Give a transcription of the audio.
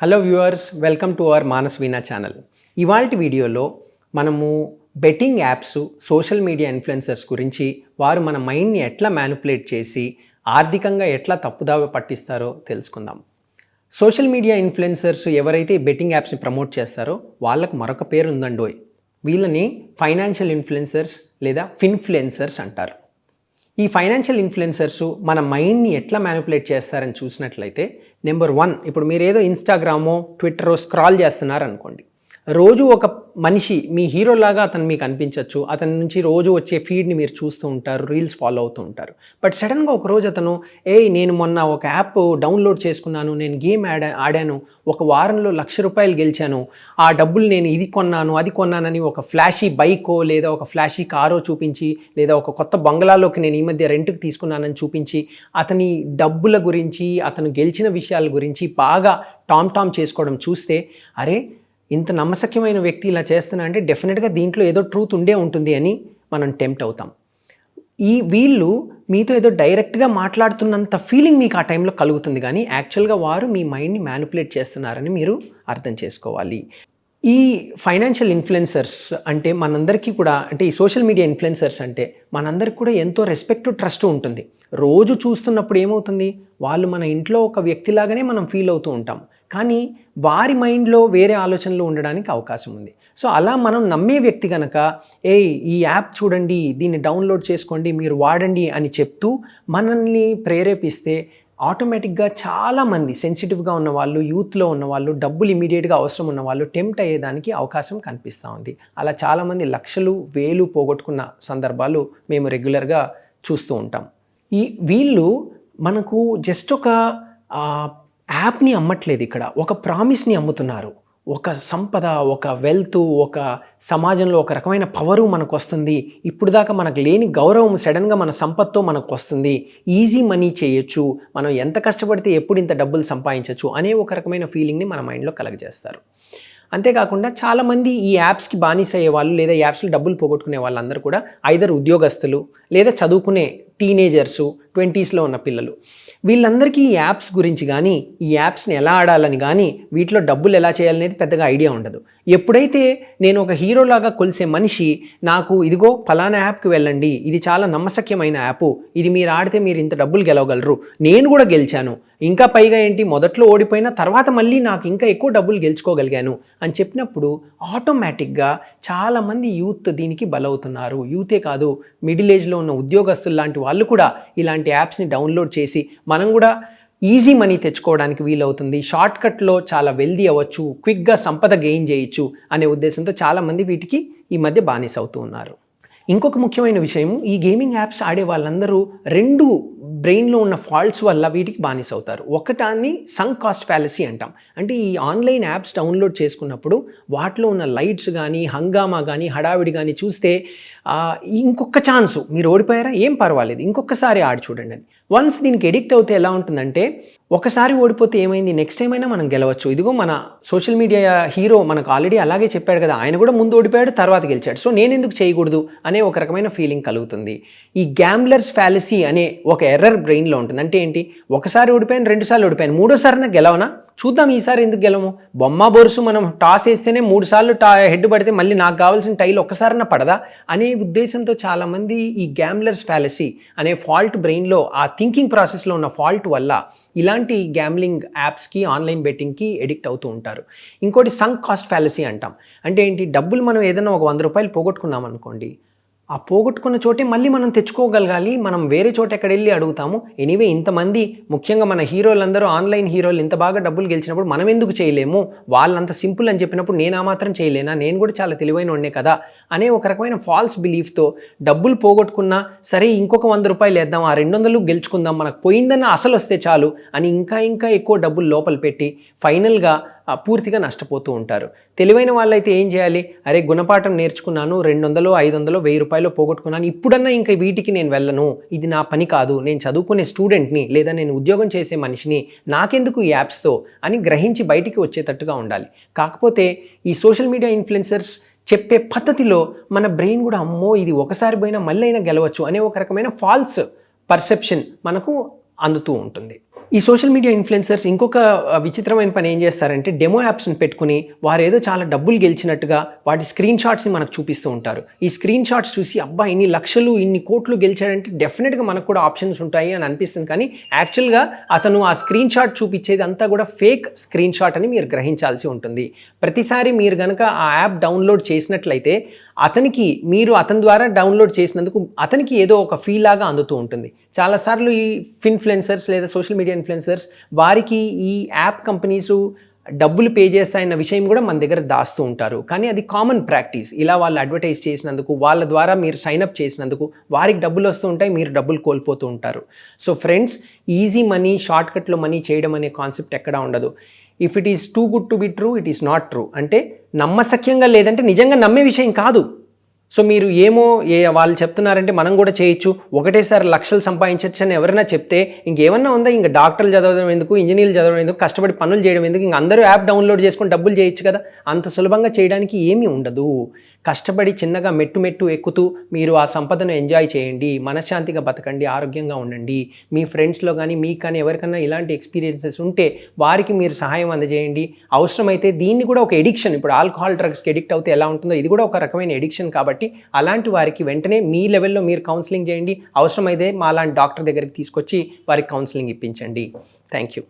Hello viewers welcome to our Manas Veena channel ఇవాళ వీడియోలో మనము betting apps social media influencers గురించి వారు మన మైండ్ని ఎట్లా మ్యానిపులేట్ చేసి ఆర్థికంగా ఎట్లా తప్పుదావ పట్టిస్తారో తెలుసుకుందాం. సోషల్ మీడియా ఇన్ఫ్లుయెన్సర్స్ ఎవరైతే బెట్టింగ్ యాప్స్ని ప్రమోట్ చేస్తారో వాళ్ళకు మరొక పేరు ఉందండోయ్ వీళ్ళని ఫైనాన్షియల్ ఇన్ఫ్లుయెన్సర్స్ లేదా ఫిన్ఫ్లుయెన్సర్స్ అంటారు. ఈ ఫైనాన్షియల్ ఇన్ఫ్లుయెన్సర్స్ మన మైండ్ని ఎట్లా మ్యానిపులేట్ చేస్తారని చూసినట్లయితే నెంబర్ వన్ ఇప్పుడు మీరు ఏదో ఇన్స్టాగ్రామో ట్విట్టరో స్క్రాల్ చేస్తున్నారు అనుకోండి రోజు ఒక మనిషి మీ హీరోలాగా అతను మీకు అనిపించవచ్చు అతని నుంచి రోజు వచ్చే ఫీడ్ని మీరు చూస్తూ ఉంటారు రీల్స్ ఫాలో అవుతూ ఉంటారు. బట్ సడన్గా ఒక రోజు అతను ఏయ్ నేను మొన్న ఒక యాప్ డౌన్లోడ్ చేసుకున్నాను నేను గేమ్ ఆడా ఆడాను ఒక వారంలో లక్ష రూపాయలు గెలిచాను ఆ డబ్బులు నేను ఇది కొన్నాను అది కొన్నానని ఒక ఫ్లాషీ బైకో లేదా ఒక ఫ్లాషీ కారో చూపించి లేదా ఒక కొత్త బంగ్లాలోకి నేను ఈ మధ్య రెంట్కి తీసుకున్నానని చూపించి అతని డబ్బుల గురించి అతను గెలిచిన విషయాల గురించి బాగా టామ్ టామ్ చేసుకోవడం చూస్తే అరే ఇంత నమ్మశక్యమైన వ్యక్తి ఇలా చేస్తున్నా అంటే డెఫినెట్గా దీంట్లో ఏదో ట్రూత్ ఉండే ఉంటుంది అని మనం టెంప్ట్ అవుతాం. ఈ వీళ్ళు మీతో ఏదో డైరెక్ట్గా మాట్లాడుతున్నంత ఫీలింగ్ మీకు ఆ టైంలో కలుగుతుంది కానీ యాక్చువల్గా వారు మీ మైండ్ని మ్యానిపులేట్ చేస్తున్నారని మీరు అర్థం చేసుకోవాలి. ఈ ఫైనాన్షియల్ ఇన్ఫ్లుయెన్సర్స్ అంటే మనందరికీ కూడా అంటే ఈ సోషల్ మీడియా ఇన్ఫ్లుయెన్సర్స్ అంటే మనందరికి కూడా ఎంతో రెస్పెక్ట్ ట్రస్ట్ ఉంటుంది. రోజు చూస్తున్నప్పుడు ఏమవుతుంది? వాళ్ళు మన ఇంట్లో ఒక వ్యక్తిలాగానే మనం ఫీల్ అవుతూ ఉంటాం. కానీ వారి మైండ్లో వేరే ఆలోచనలు ఉండడానికి అవకాశం ఉంది. సో అలా మనం నమ్మే వ్యక్తి కనుక ఏ ఈ యాప్ చూడండి దీన్ని డౌన్లోడ్ చేసుకోండి మీరు వాడండి అని చెప్తూ మనల్ని ప్రేరేపిస్తే ఆటోమేటిక్గా చాలామంది సెన్సిటివ్గా ఉన్న వాళ్ళు యూత్లో ఉన్న వాళ్ళు డబ్బులు ఇమీడియట్గా అవసరం ఉన్న వాళ్ళు టెంప్ట్ అయ్యేదానికి అవకాశం కనిపిస్తూ ఉంది. అలా చాలామంది లక్షలు వేలు పోగొట్టుకున్న సందర్భాలు మేము రెగ్యులర్గా చూస్తూ ఉంటాం. ఈ వీళ్ళు మనకు జస్ట్ ఒక యాప్ని అమ్మట్లేదు ఇక్కడ. ఒక ప్రామిస్ని అమ్ముతున్నారు. ఒక సంపద ఒక వెల్త్ ఒక సమాజంలో ఒక రకమైన పవరు మనకు వస్తుంది ఇప్పుడు దాకా మనకు లేని గౌరవం సడన్గా మన సంపత్తో మనకు వస్తుంది ఈజీ మనీ చేయొచ్చు. మనం ఎంత కష్టపడితే ఎప్పుడు ఇంత డబ్బులు సంపాదించవచ్చు అనే ఒక రకమైన ఫీలింగ్ని మన మైండ్లో కలగజేస్తారు. అంతేకాకుండా చాలామంది ఈ యాప్స్కి బానిస అయ్యేవాళ్ళు లేదా యాప్స్లో డబ్బులు పోగొట్టుకునే వాళ్ళందరూ కూడా ఐదర్ ఉద్యోగస్తులు లేదా చదువుకునే టీనేజర్సు ట్వంటీస్లో ఉన్న పిల్లలు. వీళ్ళందరికీ ఈ యాప్స్ గురించి కానీ ఈ యాప్స్ని ఎలా ఆడాలని కానీ వీటిలో డబ్బులు ఎలా చేయాలనేది పెద్దగా ఐడియా ఉండదు. ఎప్పుడైతే నేను ఒక హీరోలాగా కొలిసే మనిషి నాకు ఇదిగో ఫలానా యాప్కి వెళ్ళండి ఇది చాలా నమ్మశక్యమైన యాప్ ఇది మీరు ఆడితే మీరు ఇంత డబ్బులు గెలవగలరు నేను కూడా గెలిచాను ఇంకా పైగా ఏంటి మొదట్లో ఓడిపోయిన తర్వాత మళ్ళీ నాకు ఇంకా ఎక్కువ డబ్బులు గెలుచుకోగలిగాను అని చెప్పినప్పుడు ఆటోమేటిక్గా చాలామంది యూత్ దీనికి బలవుతున్నారు. యూతే కాదు మిడిల్ ఏజ్లో ఉన్న ఉద్యోగస్తులు లాంటి వాళ్ళు కూడా ఇలాంటి యాప్స్ని డౌన్లోడ్ చేసి మనం కూడా ఈజీ మనీ తెచ్చుకోవడానికి వీలవుతుంది. షార్ట్ కట్లో చాలా వెల్దీ అవ్వచ్చు క్విక్గా సంపద గెయిన్ చేయొచ్చు అనే ఉద్దేశంతో చాలామంది వీటికి ఈ మధ్య బానిస అవుతూ ఉన్నారు. ఇంకొక ముఖ్యమైన విషయం ఈ గేమింగ్ యాప్స్ ఆడే వాళ్ళందరూ రెండు బ్రెయిన్లో ఉన్న ఫాల్ట్స్ వల్ల వీటికి బానిస అవుతారు ఒకటాన్ని సంక్ కాస్ట్ ఫ్యాలసీ అంటాం. అంటే ఈ ఆన్లైన్ యాప్స్ డౌన్లోడ్ చేసుకున్నప్పుడు వాటిలో ఉన్న లైట్స్ కానీ హంగామా కానీ హడావిడి కానీ చూస్తే ఇంకొక ఛాన్సు. మీరు ఓడిపోయారా? ఏం పర్వాలేదు. ఇంకొకసారి ఆడి చూడండి అని. వన్స్ దీనికి ఎడిక్ట్ అవుతే ఎలా ఉంటుందంటే ఒకసారి ఓడిపోతే ఏమైంది? నెక్స్ట్ టైం అయినా మనం గెలవచ్చు. ఇదిగో మన సోషల్ మీడియా హీరో మనకు ఆల్రెడీ అలాగే చెప్పాడు కదా. ఆయన కూడా ముందు ఓడిపోయాడు తర్వాత గెలిచాడు. సో నేను ఎందుకు చేయకూడదు? అనే ఒక రకమైన ఫీలింగ్ కలుగుతుంది. ఈ గ్యాంబ్లర్స్ ఫ్యాలసీ అనే ఒక ఎర్రర్ బ్రెయిన్లో ఉంటుంది. అంటే ఏంటి? ఒకసారి ఓడిపోయాను రెండుసార్లు ఓడిపోయాను. మూడోసారి గెలవనా? చూద్దాం ఈసారి ఎందుకు గెలము బొమ్మ బొరుసు మనం టాస్ వేస్తేనే మూడు సార్లు టా హెడ్ పడితే మళ్ళీ నాకు కావాల్సిన టైల్ ఒక్కసారిన పడదా? అనే ఉద్దేశంతో చాలామంది ఈ గ్యాంబ్లర్స్ ఫ్యాలసీ అనే ఫాల్ట్ బ్రెయిన్లో ఆ థింకింగ్ ప్రాసెస్లో ఉన్న ఫాల్ట్ వల్ల ఇలాంటి గ్యామ్లింగ్ యాప్స్కి ఆన్లైన్ బెట్టింగ్కి ఎడిక్ట్ అవుతూ ఉంటారు. ఇంకోటి సంక్ కాస్ట్ ఫ్యాలసీ అంటాం. అంటే ఏంటి? డబ్బులు మనం ఏదైనా ఒక వంద రూపాయలు పోగొట్టుకున్నాం అనుకోండి ఆ పోగొట్టుకున్న చోటే మళ్ళీ మనం తెచ్చుకోగలగాలి మనం వేరే చోట ఎక్కడ వెళ్ళి అడుగుతాము. ఎనీవే ఇంతమంది ముఖ్యంగా మన హీరోలందరూ ఆన్లైన్ హీరోలు ఇంత బాగా డబ్బులు గెలిచినప్పుడు మనం ఎందుకు చేయలేము? వాళ్ళంత సింపుల్ అని చెప్పినప్పుడు నేను ఆ మాత్రం చేయలేనా? నేను కూడా చాలా తెలివైన ఉండే కదా? అనే ఒక రకమైన ఫాల్స్ బిలీఫ్తో డబ్బులు పోగొట్టుకున్నా సరే ఇంకొక వంద రూపాయలు వేద్దాం ఆ రెండు వందలు గెలుచుకుందాం మనకు పోయిందన్న అసలు వస్తే చాలు అని ఇంకా ఇంకా ఎక్కువ డబ్బులు లోపల పెట్టి ఫైనల్గా పూర్తిగా నష్టపోతూ ఉంటారు. తెలివైన వాళ్ళైతే ఏం చేయాలి? అరే గుణపాఠం నేర్చుకున్నాను రెండు వందలు ఐదు వందలు వెయ్యి రూపాయలు పోగొట్టుకున్నాను ఇప్పుడన్నా ఇంకా వీటికి నేను వెళ్ళను ఇది నా పని కాదు నేను చదువుకునే స్టూడెంట్ని లేదా నేను ఉద్యోగం చేసే మనిషిని నాకెందుకు ఈ యాప్స్తో అని గ్రహించి బయటికి వచ్చేటట్టుగా ఉండాలి. కాకపోతే ఈ సోషల్ మీడియా ఇన్ఫ్లుయెన్సర్స్ చెప్పే పద్ధతిలో మన బ్రెయిన్ కూడా అమ్మో ఇది ఒకసారి పోయినా మళ్ళీ అయినా గెలవచ్చు అనే ఒక రకమైన ఫాల్స్ పర్సెప్షన్ మనకు అందుతూ ఉంటుంది. ఈ సోషల్ మీడియా ఇన్ఫ్లుయెన్సర్స్ ఇంకొక విచిత్రమైన పని ఏం చేస్తారంటే డెమో యాప్స్ని పెట్టుకుని వారు ఏదో చాలా డబ్బులు గెలిచినట్టుగా వాటి స్క్రీన్ షాట్స్ని మనకు చూపిస్తూ ఉంటారు. ఈ స్క్రీన్ షాట్స్ చూసి అబ్బా ఇన్ని లక్షలు ఇన్ని కోట్లు గెలిచాడంటే డెఫినెట్గా మనకు కూడా ఆప్షన్స్ ఉంటాయి అని అనిపిస్తుంది. కానీ యాక్చువల్గా అతను ఆ స్క్రీన్ షాట్ చూపించేది అంతా కూడా ఫేక్ స్క్రీన్ షాట్ అని మీరు గ్రహించాల్సి ఉంటుంది. ప్రతిసారి మీరు కనుక ఆ యాప్ డౌన్లోడ్ చేసినట్లయితే అతనికి మీరు అతని ద్వారా డౌన్లోడ్ చేసినందుకు అతనికి ఏదో ఒక ఫీల్ లాగా అందుతూ ఉంటుంది. చాలాసార్లు ఈ ఇన్ఫ్లుయెన్సర్స్ లేదా సోషల్ మీడియా ఇన్ఫ్లుయెన్సర్స్ వారికి ఈ యాప్ కంపెనీసు డబ్బులు పే చేస్తాయన్న విషయం కూడా మన దగ్గర దాస్తూ ఉంటారు. కానీ అది కామన్ ప్రాక్టీస్ ఇలా వాళ్ళు అడ్వర్టైజ్ చేసినందుకు వాళ్ళ ద్వారా మీరు సైన్అప్ చేసినందుకు వారికి డబ్బులు వస్తూ ఉంటాయి మీరు డబ్బులు కోల్పోతూ ఉంటారు. సో ఫ్రెండ్స్ ఈజీ మనీ షార్ట్కట్లో మనీ చేయడం అనే కాన్సెప్ట్ ఎక్కడా ఉండదు. If it is too good to be true it is not true అంటే నమ్మసఖ్యంగా లేదంటే నిజంగా నమ్మే విషయం కాదు. సో మీరు ఏమో ఏ వాళ్ళు చెప్తున్నారంటే మనం కూడా చేయొచ్చు ఒకటేసారి లక్షలు సంపాదించవచ్చు అని ఎవరైనా చెప్తే ఇంకేమన్నా ఉందా? ఇంకా డాక్టర్లు చదవడం ఎందుకు? ఇంజనీర్లు చదవడం ఎందుకు? కష్టపడి పనులు చేయడం ఎందుకు? ఇంక అందరూ యాప్ డౌన్లోడ్ చేసుకొని డబ్బులు చేయొచ్చు కదా? అంత సులభంగా చేయడానికి ఏమీ ఉండదు. కష్టపడి చిన్నగా మెట్టు మెట్టు ఎక్కుతూ మీరు ఆ సంపదను ఎంజాయ్ చేయండి మనశ్శాంతిగా బతకండి ఆరోగ్యంగా ఉండండి. మీ ఫ్రెండ్స్లో కానీ మీకు కానీ ఎవరికైనా ఇలాంటి ఎక్స్పీరియన్సెస్ ఉంటే వారికి మీరు సహాయం అందజేయండి. అవసరమైతే దీన్ని కూడా ఒక ఎడిక్షన్ ఇప్పుడు ఆల్కహాల్ డ్రగ్స్కి ఎడిక్ట్ అవుతే ఎలా ఉంటుందో ఇది కూడా ఒక రకమైన ఎడిక్షన్ కాబట్టి కాబట్టి అలాంటి వారికి వెంటనే మీ లెవెల్లో మీరు కౌన్సిలింగ్ చేయండి. అవసరమైతే మా లాంటి డాక్టర్ దగ్గరికి తీసుకొచ్చి వారికి కౌన్సిలింగ్ ఇప్పించండి. Thank you